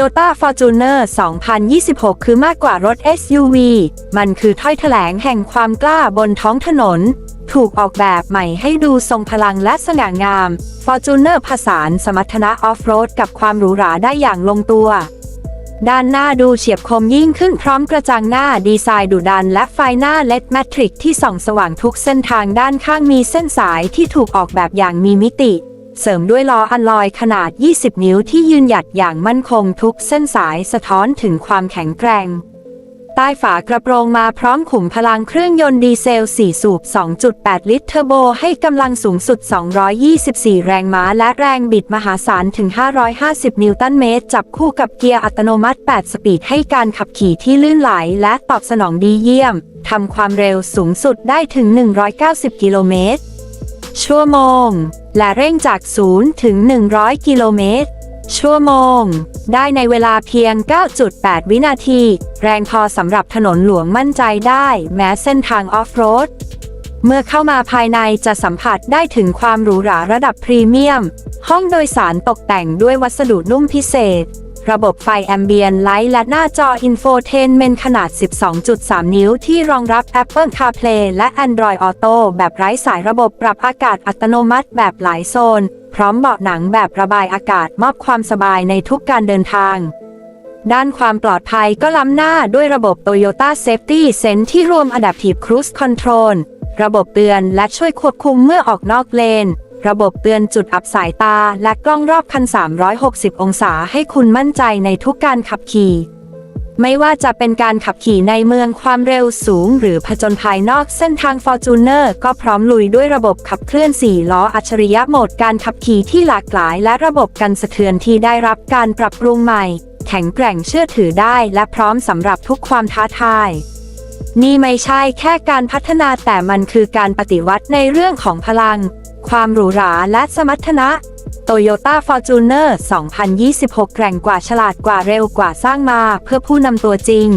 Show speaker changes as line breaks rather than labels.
Toyota Fortuner 2026 คือมากกว่ารถ SUV มันคือถ้อยแถลงแห่งความกล้าบนท้องถนน ถูกออกแบบใหม่ให้ดูทรงพลังและสง่างาม Fortuner ผสานสมรรถนะออฟโรดกับความหรูหราได้อย่างลงตัว ด้านหน้าดูเฉียบคมยิ่งขึ้นพร้อมกระจังหน้าดีไซน์ดุดันและไฟหน้าเลดแมทริกที่ส่องสว่างทุกเส้นทางด้านข้างมีเส้นสายที่ถูกออกแบบอย่างมีมิติ เสริมด้วยล้ออัลลอยขนาด 20 นิ้วที่ยืนหยัดอย่างมั่นคงทุกเส้นสายสะท้อนถึงความแข็งแกร่ง ใต้ฝากระโปรงมาพร้อมขุมพลังเครื่องยนต์ดีเซล 4 สูบ 2.8 ลิตรเทอร์โบให้กำลังสูงสุด 224 แรงม้าและแรงบิดมหาศาลถึง 550 นิวตันเมตร จับคู่กับเกียร์อัตโนมัติ 8 สปีดให้การขับขี่ที่ลื่นไหลและตอบสนองดีเยี่ยม ทำความเร็วสูงสุดได้ถึง 190 กิโลเมตร ชั่วโมง และเร่งจาก 0 ถึง 100 กิโลเมตร ชั่วโมง ได้ในเวลาเพียง 9.8 วินาที แรงพอสำหรับถนนหลวงมั่นใจได้ แม้เส้นทางออฟโรดเมื่อเข้ามาภายในจะสัมผัสได้ถึงความหรูหราระดับพรีเมียม ห้องโดยสารตกแต่งด้วยวัสดุนุ่มพิเศษ ระบบไฟแอมเบียนไลท์และหน้าจออินโฟเทนเมนขนาด 12.3 นิ้วที่รองรับ Apple CarPlay และ Android Auto แบบไร้สายระบบปรับอากาศอัตโนมัติแบบหลายโซน พร้อมเบาะหนังแบบระบายอากาศมอบความสบายในทุกการเดินทางด้านความปลอดภัยก็ล้ำหน้าด้วยระบบ Toyota Safety Sense ที่รวม Adaptive Cruise Control ระบบเตือนและช่วยควบคุมเมื่อออกนอกเลน ระบบเตือนจุดอับสายตาและกล้องรอบคัน 360 องศาให้คุณมั่นใจในทุกการขับขี่ ไม่ว่าจะเป็นการขับขี่ในเมืองความเร็วสูง หรือผจญภัยนอกเส้นทาง Fortuner ก็พร้อมลุยด้วยระบบขับเคลื่อน 4 ล้ออัจฉริยะโหมดการขับขี่ที่หลากหลาย และระบบกันสะเทือนที่ได้รับการปรับปรุงใหม่ แข็งแกร่งเชื่อถือได้ และพร้อมสำหรับทุกความท้าทายนี่ไม่ใช่แค่การพัฒนาแต่มันคือการปฏิวัติในเรื่องของพลัง ความหรูหราและสมรรถนะ Toyota Fortuner 2026 แกร่งกว่าฉลาดกว่าเร็วกว่าสร้างมาเพื่อผู้นำตัวจริง